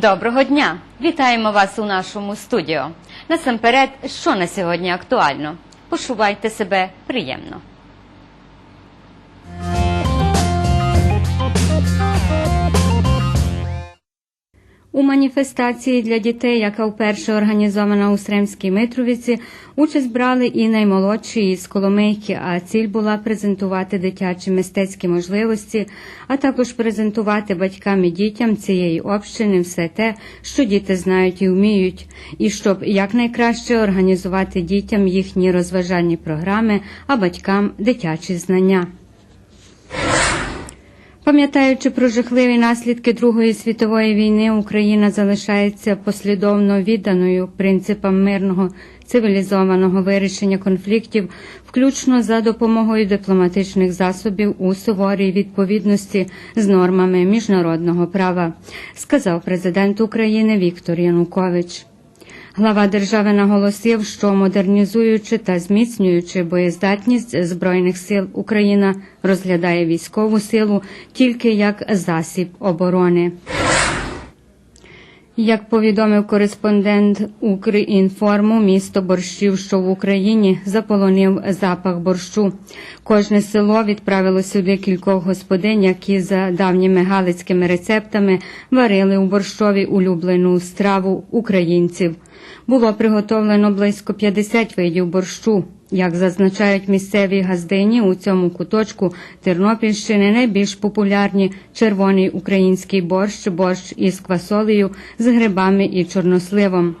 Доброго дня! Вітаємо вас у нашому студіо. Насамперед, що на сьогодні актуально? Почувайте себе приємно. У маніфестації для дітей, яка вперше організована у Сремській Митровіці, участь брали і наймолодші із Коломийки, а ціль була презентувати дитячі мистецькі можливості, а також презентувати батькам і дітям цієї общини все те, що діти знають і вміють, і щоб якнайкраще організувати дітям їхні розважальні програми, а батькам дитячі знання. Пам'ятаючи про жахливі наслідки Другої світової війни, Україна залишається послідовно відданою принципам мирного цивілізованого вирішення конфліктів, включно за допомогою дипломатичних засобів у суворій відповідності з нормами міжнародного права, сказав президент України Віктор Янукович. Глава держави наголосив, що модернізуючи та зміцнюючи боєздатність збройних сил, Україна розглядає військову силу тільки як засіб оборони. Як повідомив кореспондент Укрінформу, місто борщів, що в Україні заполонив запах борщу. Кожне село відправило сюди кількох господинь, які за давніми галицькими рецептами варили у борщові улюблену страву українців. Було приготовлено близько 50 видів борщу. Як зазначають місцеві газдині, у цьому куточку Тернопільщини найбільш популярні червоний український борщ, борщ із квасолею, з грибами і чорносливом.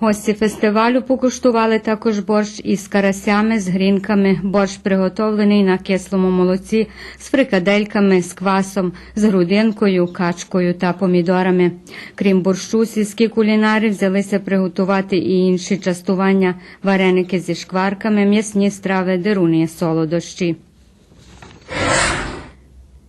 Гості фестивалю покуштували також борщ із карасями, з грінками, борщ приготовлений на кислому молоці, з фрикадельками, з квасом, з грудинкою, качкою та помідорами. Крім борщу, сільські кулінари взялися приготувати і інші частування, вареники зі шкварками, м'ясні страви, деруни, солодощі.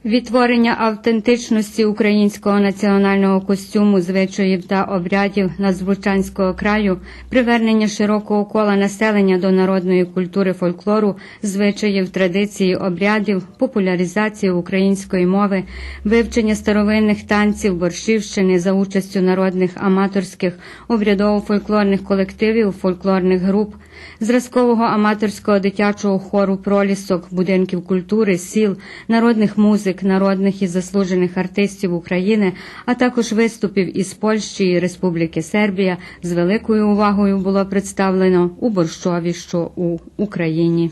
Відтворення автентичності українського національного костюму, звичаїв та обрядів Надзвучанського краю, привернення широкого кола населення до народної культури фольклору, звичаїв, традиції, обрядів, популяризації української мови, вивчення старовинних танців, борщівщини за участю народних аматорських обрядово-фольклорних колективів, фольклорних груп, зразкового аматорського дитячого хору пролісок, будинків культури, сіл, народних музик, народних і заслужених артистів України, а також виступів із Польщі і Республіки Сербія з великою увагою було представлено у борщові, що у Україні.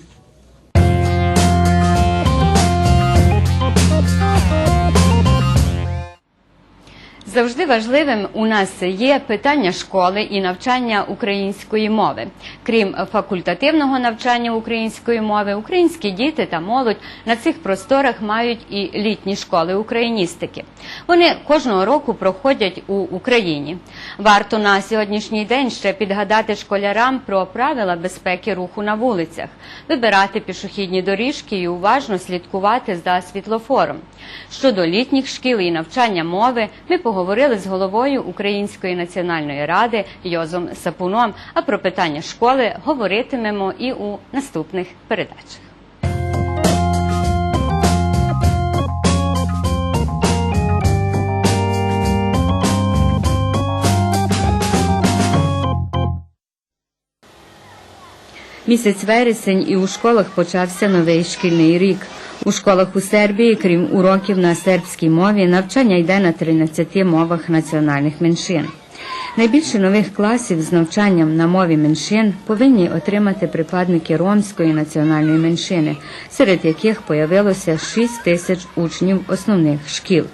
Завжди важливим у нас є питання школи і навчання української мови. Крім факультативного навчання української мови, українські діти та молодь на цих просторах мають і літні школи україністики. Вони кожного року проходять у Україні. Варто на сьогоднішній день ще підгадати школярам про правила безпеки руху на вулицях, вибирати пішохідні доріжки і уважно слідкувати за світлофором. Щодо літніх шкіл і навчання мови, ми поговорили з головою Української національної ради Йозом Сапуном. А про питання школи говоритимемо і у наступних передачах. Місяць вересень і у школах почався новий шкільний рік. У школах у Сербії, крім уроків на сербській мові, навчання йде на 13 мовах національних меншин. Найбільше нових класів з навчанням на мові меншин повинні отримати прикладники ромської національної меншини, серед яких появилося 6 тисяч учнів основних шкіл.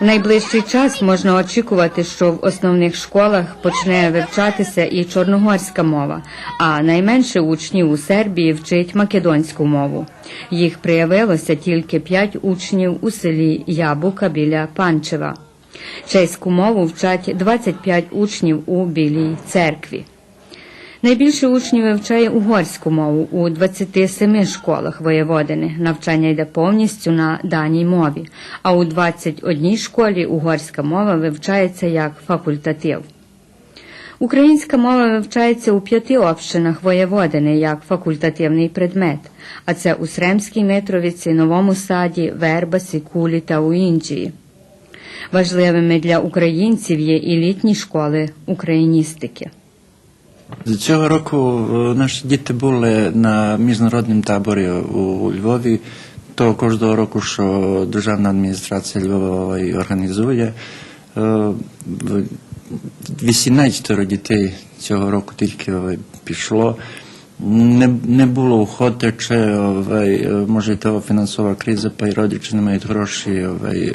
В найближчий час можна очікувати, що в основних школах почне вивчатися і чорногорська мова, а найменше учнів у Сербії вчить македонську мову. Їх проявилося тільки 5 учнів у селі Ябука біля Панчева. Чеську мову вчать 25 учнів у Білій церкві. Найбільше учнів вивчає угорську мову у 27 школах воєводини. Навчання йде повністю на даній мові, а у 21 школі угорська мова вивчається як факультатив. Українська мова вивчається у п'яти общинах воєводини як факультативний предмет, а це у Сремській Митровиці, Новому Саді, Вербасі, Кулі та у Інджії. Важливими для українців є і літні школи україністики. Цього року е, наші діти були на міжнародному таборі у Львові. То кожного року, що державна адміністрація Львова організує. Е, 18 дітей цього року тільки е, пішло. Не, не було охоти, чи е, може того фінансова криза, па родичі не мають гроші. е, е,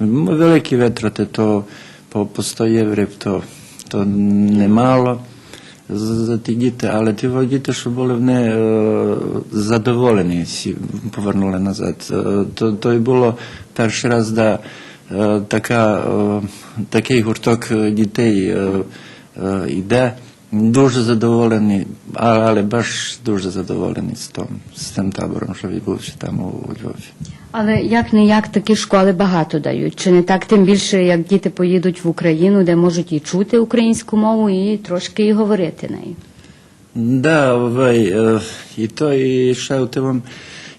Великі витрати, то по 100 євро, то, то немало за ті діти, але ті діти, що були вони задоволені, всі повернули назад. То, й було перший раз, да, така, такий гурток дітей йде. Дуже задоволені, але баш дуже задоволені з, тим, з тим табором, що відбувся там у, Львові. Але як не як такі школи багато дають. Чи не так тим більше, як діти поїдуть в Україну, де можуть і чути українську мову, і трошки і говорити нею. Да, вей, і то, і ще у тим,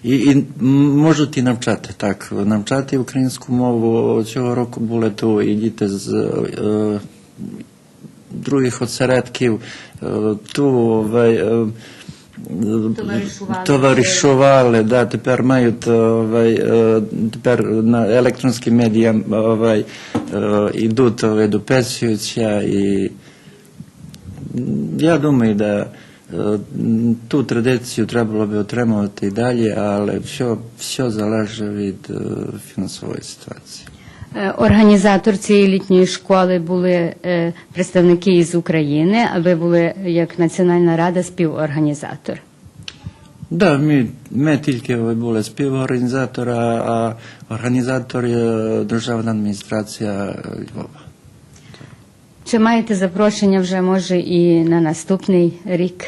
і, і можуть і навчати, так, навчати українську мову. Цього року були то і діти з е, других осередків, е, ту, е, Товаришували. товаришували, да, тепер мають е, тепер на електронські медіа йдуть вей, до і я думаю, да, ту традицію треба було б отримувати і далі, але все, все залежить від фінансової ситуації. Е, Організатор цієї літньої школи були е, представники із України, а ви були як Національна рада співорганізатор. Да, ми, ми тільки були співорганізатори, а організатор державна адміністрація Львова. Чи маєте запрошення вже може і на наступний рік?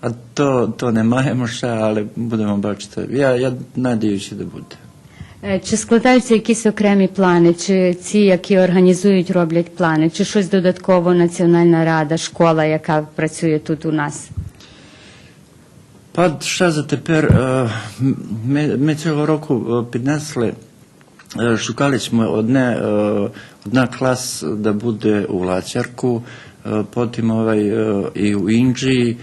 А то, то не маємо ще, але будемо бачити. Я, я надіюся, що буде. Е, Чи складаються якісь окремі плани, чи ці, які організують, роблять плани, чи щось додатково Національна рада, школа, яка працює тут у нас? Пад ще тепер е, ми, ми цього року е, піднесли, шукали ми одне, одна клас, де буде у Лацярку, потім і у Індії.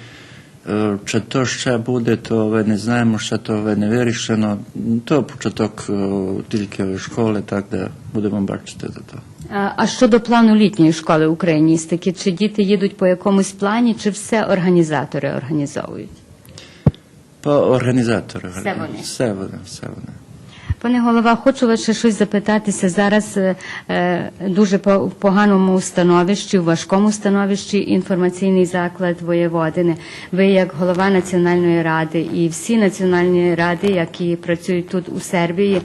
Чи то ще буде, то ви не знаємо, ще то ви не вирішено. То початок тільки школи, так де будемо бачити за то. А щодо плану літньої школи україністики, чи діти їдуть по якомусь плані, чи все організатори організовують? По організатори Все вони. Все вони, все вони. Пане голова, хочу вас ще щось запитатися. Зараз е, е, дуже по- в поганому становищі, в важкому становищі інформаційний заклад Воєводини. Ви як голова Національної ради і всі національні ради, які працюють тут у Сербії,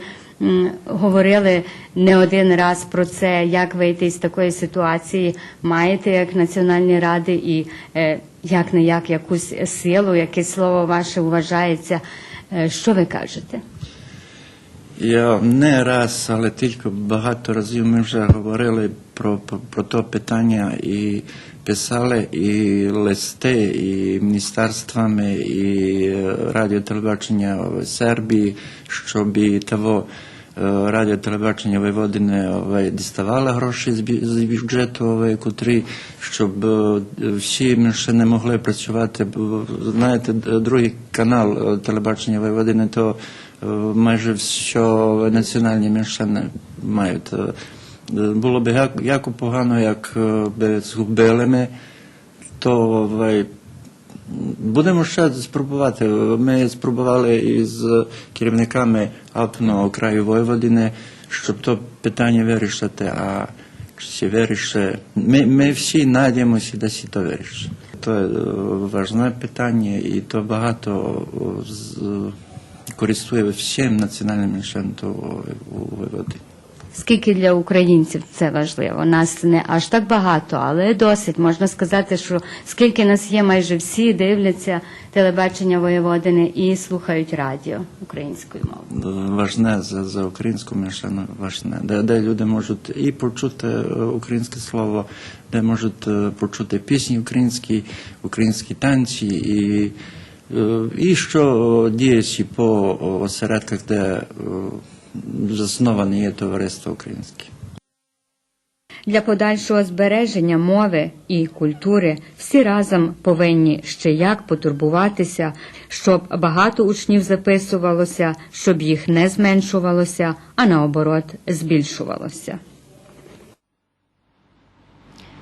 говорили не один раз про це, як вийти з такої ситуації. Маєте як національні ради і е, як не як якусь силу, якесь слово ваше вважається. Е, Що ви кажете? Я не раз, але тільки багато разів ми вже говорили про, про, про то питання і писали і листи, і міністерствами, і е, радіотелебачення Сербії, щоб і того е, радіотелебачення Войводини ovaj, діставало гроші з бю- з бюджету, котрі, щоб е, всі меншини могли працювати. Знаєте, другий канал телебачення Войводини, то майже що національні меншини мають. Е, Було б як, як погано, як е, би згубили ми, то Будемо ще спробувати. Ми спробували із керівниками автоного краю Войводини, щоб то питання вирішити. А чи вирішить? Ми, ми всі надіємося, сі то вирішить. То е, важне питання, і то багато е, з, користує всім національним меншинам то у Войводині. Скільки для українців це важливо? Нас не аж так багато, але досить. Можна сказати, що скільки нас є, майже всі дивляться телебачення воєводини і слухають радіо українською мовою. важне за, за українську меншину, важне, де, де люди можуть і почути е, українське слово, де можуть е, почути пісні українські, українські танці, і, і що діється по осередках, де е, засноване є товариство українське. Для подальшого збереження мови і культури всі разом повинні ще як потурбуватися, щоб багато учнів записувалося, щоб їх не зменшувалося, а наоборот збільшувалося.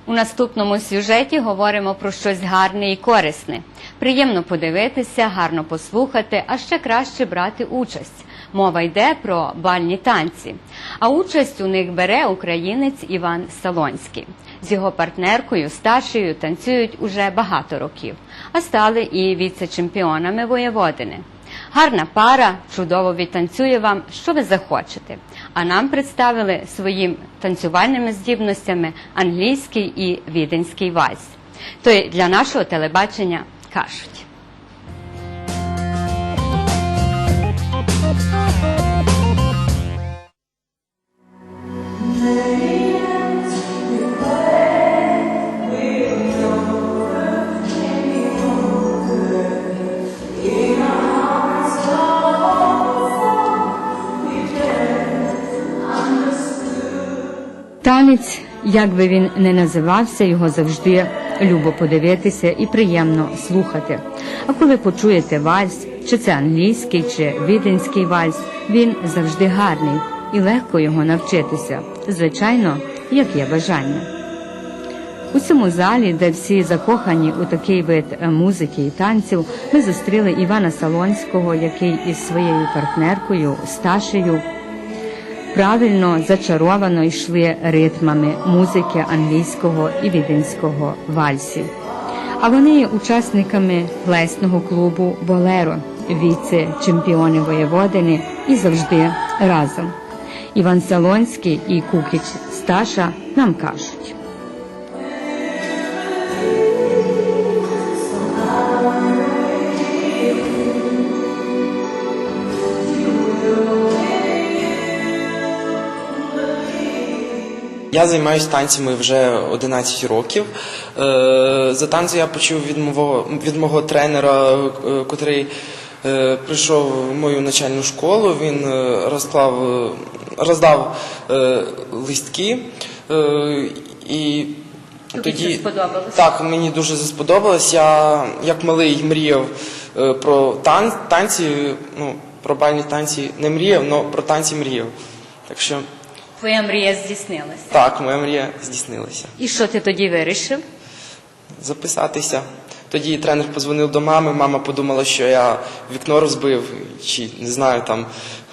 У наступному сюжеті говоримо про щось гарне і корисне. Приємно подивитися, гарно послухати, а ще краще брати участь. Мова йде про бальні танці. А участь у них бере українець Іван Салонський. З його партнеркою старшою танцюють уже багато років, а стали і віце-чемпіонами воєводини. Гарна пара чудово відтанцює вам, що ви захочете. А нам представили своїм танцювальними здібностями англійський і віденський вальс. То й для нашого телебачення кажуть. Танець, як би він не називався, його завжди любо подивитися і приємно слухати. А коли почуєте вальс, чи це англійський, чи віденський вальс, він завжди гарний і легко його навчитися. Звичайно, як є бажання. У цьому залі, де всі закохані у такий вид е, музики і танців, ми зустріли Івана Салонського, який із своєю партнеркою Сташею правильно зачаровано йшли ритмами музики англійського і віденського вальсів. А вони є учасниками плесного клубу Болеро, віце-чемпіони воєводини і завжди разом. Іван Салонський і Кукіч Сташа нам кажуть. Я займаюся танцями вже 11 років. Е, За танці я почув від мого, від мого тренера, е, котрий е, прийшов в мою начальну школу. Він розклав, роздав листки. І Тобі це сподобалось? Так, мені дуже сподобалось. Я як малий мріяв е, про тан, танці, ну, про бальні танці не мріяв, але про танці мріяв. Так що Твоя мрія здійснилася. так, моя мрія здійснилася. І що ти тоді вирішив? записатися. Тоді тренер позвонив до мами, мама подумала, що я вікно розбив, чи не знаю, там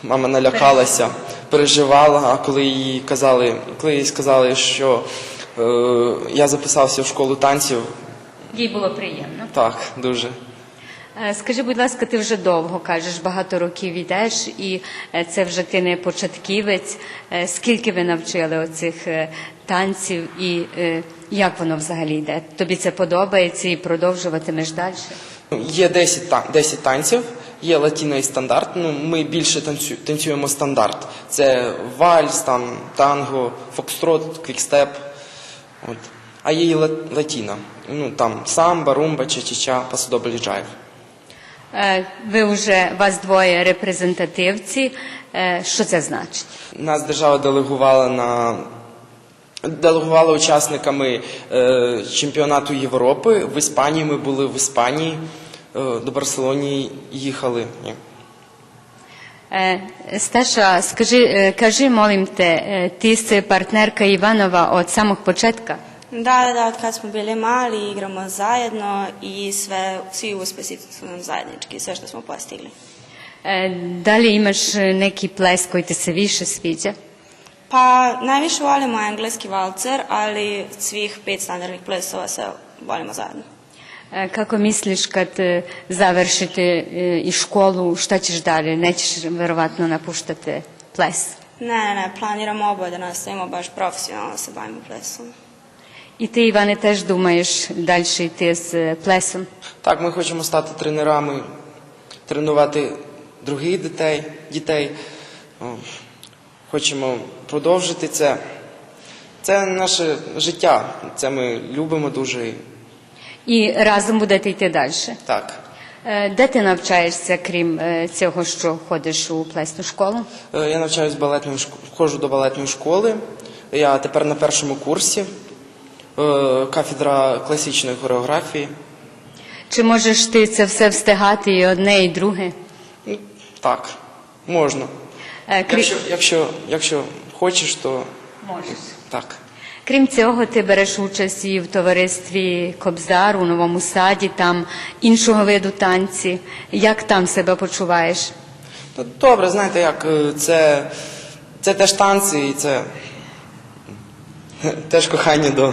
мама налякалася, переживала. А коли їй казали, коли їй сказали, що е, я записався в школу танців, Їй було приємно. так, дуже. Е, Скажи, будь ласка, ти вже довго кажеш, багато років йдеш, і е, це вже ти не початківець. Е, Скільки ви навчили оцих танців і як воно взагалі йде? Тобі це подобається і продовжуватимеш далі? Є 10, та- 10 танців, є латіно і стандарт. Ну, ми більше танцю, танцюємо стандарт. Це вальс, там, танго, фокстрот, квікстеп. От. А є і ла- латіно. Ну, там самба, румба, ча-ча-ча, пасодоблі джайв. Е, Ви вже вас двоє репрезентативці. Е, Що це значить? Нас держава делегувала на делегувала учасниками е, чемпіонату Європи. В Іспанії ми були в Іспанії, до Барселоні їхали. Сташа, скажи, кажи, молим te, е, ti si partnerka Ivanova od samog početka? Da, da, da, od kad smo bili mali igramo zajedno i sve, svi uspjesi su nam zajednički, sve što smo postigli. E, Da li imaš e, neki ples koji ti se više sviđa? Pa najviše volimo engleski valcer, ali svih pet standardnih plesova se volimo zajedno. E, Kako misliš kad e, završite e, i školu, šta ćeš dalje? Nećeš verovatno napuštati ples. Ne, ne, ne, planiramo oboje da nastavimo baš profesionalno da se bavimo plesom. І ти, Іване, теж думаєш далі йти з е, плесом? Так, ми хочемо стати тренерами, тренувати других дітей, дітей. Хочемо продовжити це. Це наше життя. Це ми любимо дуже. І разом будете йти далі. Так. Е, Де ти навчаєшся, крім е, цього, що ходиш у плесну школу? Я навчаюсь балетної шк- ходжу до балетної школи Я тепер на першому курсі, кафедра класичної хореографії. Чи можеш ти це все встигати і одне, і друге? Так, можна. Е, крі- Якщо, якщо, якщо хочеш, то Можеш. так. Крім цього, ти береш участь і в товаристві Кобзар у новому саді, там іншого виду танці. Як там себе почуваєш? Ну, добре, знаєте як, е, це, це теж танці і це теж кохання до,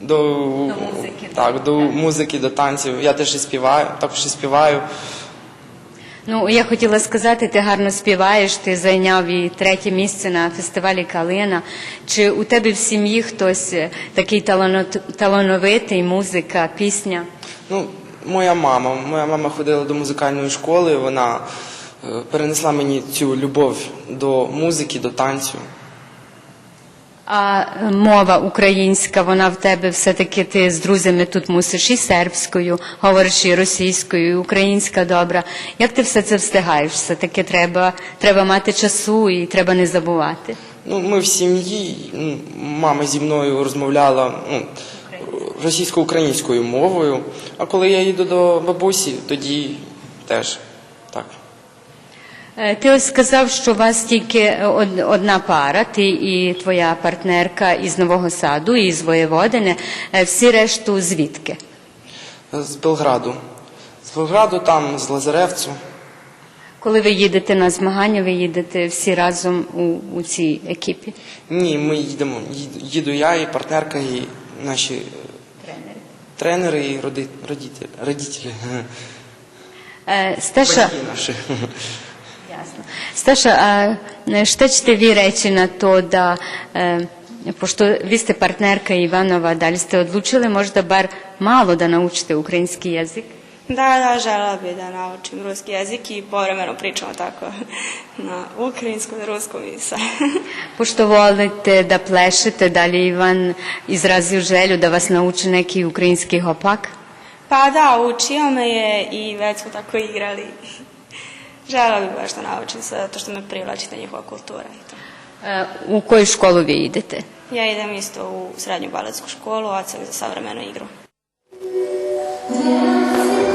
до, музики, Так, до музики, до танців. Я теж і співаю, також і співаю. Ну, я хотіла сказати, ти гарно співаєш, ти зайняв і третє місце на фестивалі Калина. Чи у тебе в сім'ї хтось е, такий талановитий, музика, пісня? Ну, моя мама. Моя мама ходила до музикальної школи, вона е, перенесла мені цю любов до музики, до танцю. А е, мова українська, вона в тебе все-таки ти з друзями тут мусиш і сербською, говориш і російською, і українська добра. Як ти все це встигаєш? Все-таки треба, треба мати часу і треба не забувати. Ну, ми в сім'ї, мама зі мною розмовляла ну, російсько-українською мовою, а коли я їду до бабусі, тоді теж Ти ось сказав, що у вас тільки одна пара, ти і твоя партнерка із Нового Саду, і з Воєводини. Е, Всі решту звідки? З Белграду. З Белграду, там, з Лазаревцю. Коли ви їдете на змагання, ви їдете всі разом у, у цій екіпі? Ні, ми їдемо. Їду, я, і партнерка, і наші е, тренери, і роди, родителі. родителі. Е, Стеша, Батьки наші. Ясно. Сташа, a šta ćete vi reći na to da, e, pošto vi ste partnerka Ivanova, da li ste odlučili možda bar malo da naučite ukrajinski jezik? Da, da, žela bi da naučim ruski jezik i povremeno pričamo tako na ukrajinskom, ruskom i sa. Pošto volite da plešete, da li je Ivan izrazio želju da vas nauči neki ukrajinski hopak? Pa da, učio me je i već smo tako igrali. Žela bi baš da naučim zato što me privlači ta njihova kultura i to. E, U koju školu vi idete? Ja idem isto u srednju baletsku školu, odsek za savremenu igru. Želeli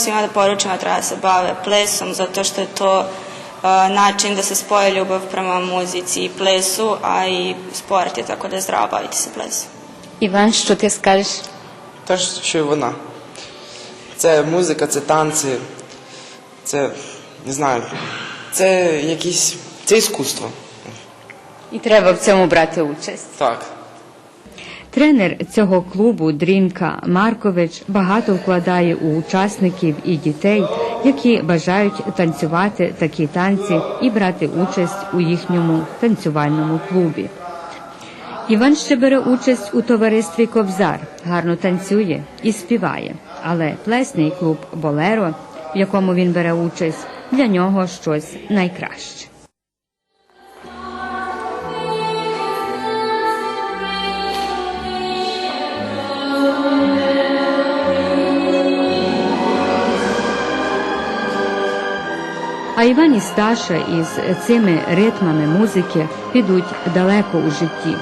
svima da poručimo da treba da se bave plesom zato što je to način da se spoje ljubav prema muzici i plesu, a i sport je tako da je zdravo baviti se plesom. Іван, що ти скажеш? Теж, що і вона. Це музика, це танці, це не знаю, це якісь. Це іскусство. І треба в цьому брати участь. Так. Тренер цього клубу Дрінка Маркович багато вкладає у учасників і дітей, які бажають танцювати такі танці і брати участь у їхньому танцювальному клубі. Іван ще бере участь у товаристві Кобзар, гарно танцює і співає. Але плесний клуб Болеро, в якому він бере участь, для нього щось найкраще. А Іван і Сташа із цими ритмами музики підуть далеко у житті.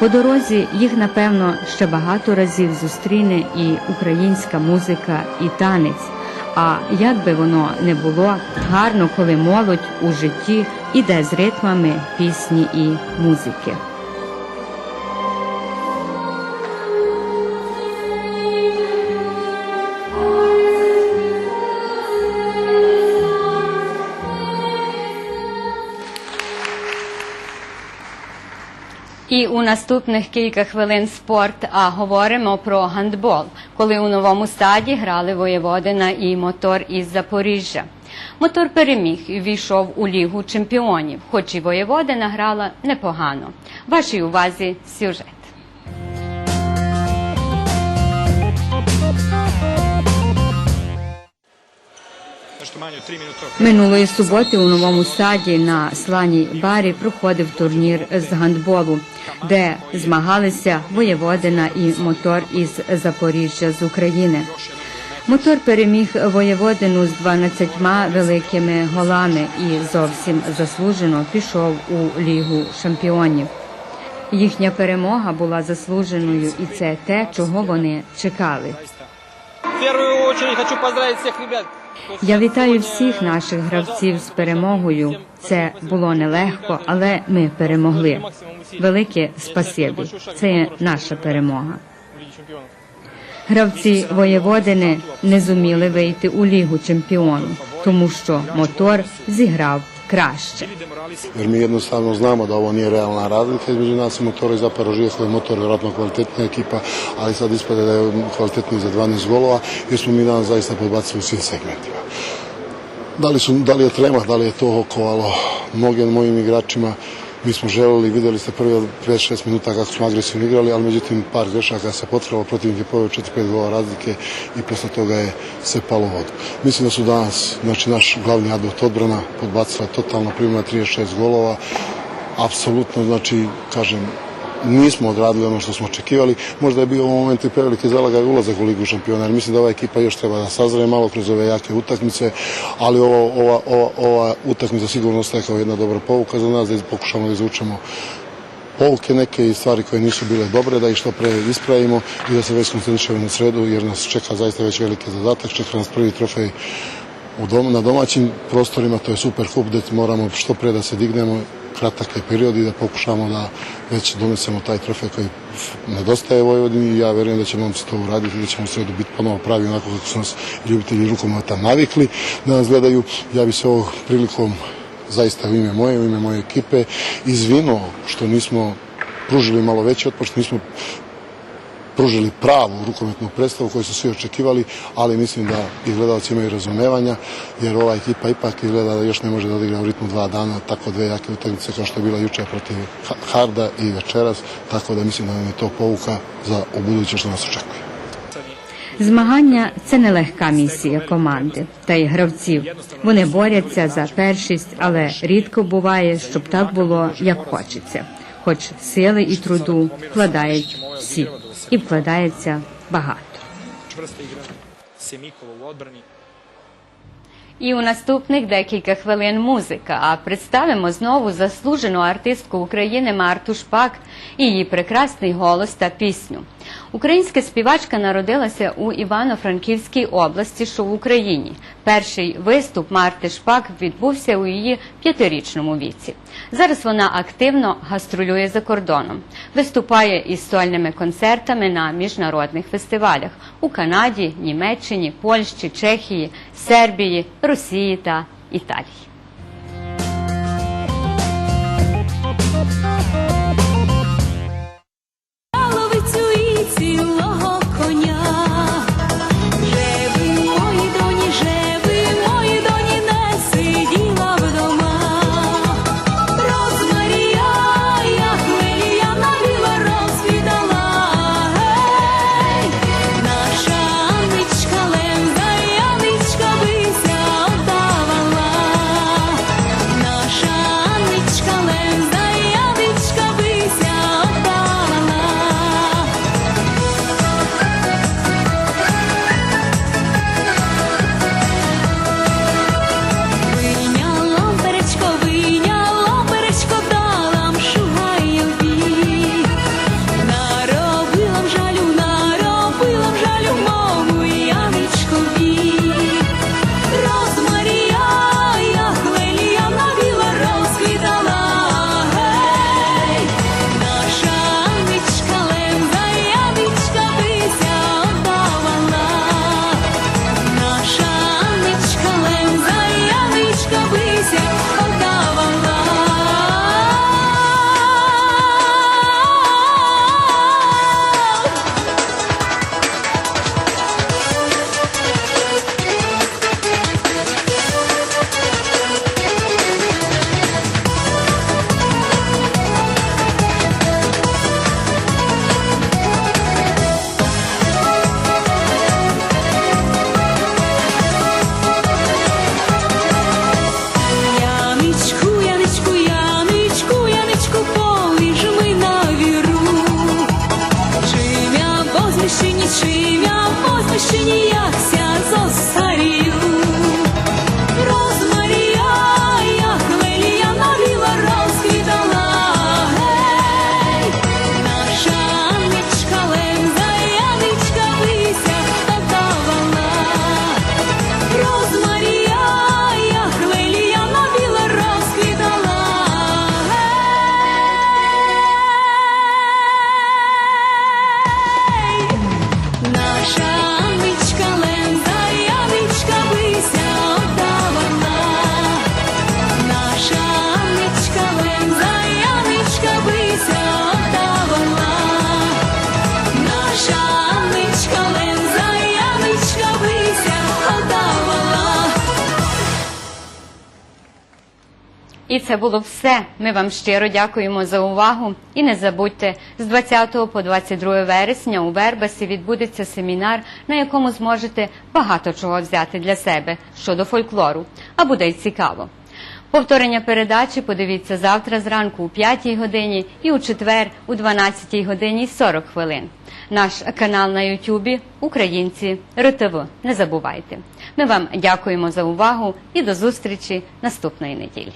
По дорозі їх, напевно, ще багато разів зустріне і українська музика, і танець. А як би воно не було, гарно, коли молодь у житті іде з ритмами пісні і музики. І у наступних кілька хвилин спорт, а говоримо про гандбол, коли у новому стаді грали Воєводина і мотор із Запоріжжя. Мотор переміг і війшов у лігу чемпіонів, хоч і Воєводина грала непогано. Вашій увазі сюжет. Минулої суботи у новому саді на Сланій барі проходив турнір з гандболу, де змагалися Воєводина і мотор із Запоріжжя з України. Мотор переміг Воєводину з 12 великими голами і зовсім заслужено пішов у лігу чемпіонів. Їхня перемога була заслуженою, і це те, чого вони чекали. В первую очередь хочу поздравить всех ребят. Я вітаю всіх наших гравців з перемогою. Це було нелегко, але ми перемогли. Велике спасибі. Це є наша перемога. Гравці воєводини не зуміли вийти у лігу чемпіону, тому що мотор зіграв краще. jer mi jednostavno znamo da ovo nije realna razlika između nas i motora i zapravo Žijeslav je motor vjerojatno kvalitetna ekipa, ali sad ispada da je kvalitetniji za 12 golova jer smo mi danas zaista podbacili u svim segmentima. Da li, su, da li je trema, da li je to okovalo mnogim mojim igračima, mi smo želeli, vidjeli ste prvi 5-6 minuta kako smo agresivno igrali, ali međutim par grešaka se potrebalo, protivnik je poveo 4-5 gola razlike i posle toga je sve palo vodu. Mislim da su danas, znači naš glavni advot odbrana podbacila totalno, primila 36 golova, apsolutno, znači, kažem, nismo odradili ono što smo očekivali. Možda je bio u momentu i preveliki zalagaj ulazak u Ligu šampiona, jer mislim da ova ekipa još treba da sazre malo kroz ove jake utakmice, ali ova, ova, ova, ova utakmica sigurno ostaje kao jedna dobra povuka za nas, da pokušamo da izvučemo pouke neke i stvari koje nisu bile dobre, da ih što pre ispravimo i da se već koncentrišemo na sredu, jer nas čeka zaista već veliki zadatak, čeka nas prvi trofej u dom, na domaćim prostorima, to je super kup gde moramo što pre da se dignemo, kratak je period i da pokušamo da već donesemo taj trofej koji nedostaje Vojvodini i ja verujem da će momci to uraditi i da ćemo u sredu biti ponovo pravi onako kako su nas ljubitelji rukometa navikli da nas gledaju. Ja bi se ovog prilikom zaista u ime moje, u ime moje ekipe izvinuo što nismo pružili malo veći otpor, što nismo pružili pravu rukometnu predstavu koju su svi očekivali, ali mislim da i gledalci imaju razumevanja, jer ova ekipa ipak izgleda da još ne može da odigra u ritmu dva dana, tako dve jake utakmice kao što je bila juče protiv Harda i večeras, tako da mislim da nam je to pouka za ubuduće što nas očekuje. Змагання це нелегка місія команди та й гравців. Вони борються за першість, але рідко буває, щоб так було, як хочеться. Хоч сили і труду вкладають всі, і вкладається багато. І у наступних декілька хвилин музика. А представимо знову заслужену артистку України Марту Шпак і її прекрасний голос та пісню. Українська співачка народилася у Івано-Франківській області, що в Україні. Перший виступ Марти Шпак відбувся у її п'ятирічному віці. Зараз вона активно гастролює за кордоном, виступає із сольними концертами на міжнародних фестивалях у Канаді, Німеччині, Польщі, Чехії, Сербії, Росії та Італії. І це було все. Ми вам щиро дякуємо за увагу. І не забудьте, з 20 по 22 вересня у Вербасі відбудеться семінар, на якому зможете багато чого взяти для себе щодо фольклору. А буде й цікаво. Повторення передачі подивіться завтра зранку у 5 годині і у четвер у 12 годині 40 хвилин. Наш канал на Ютубі Українці РТВ. Не забувайте. Ми вам дякуємо за увагу і до зустрічі наступної неділі.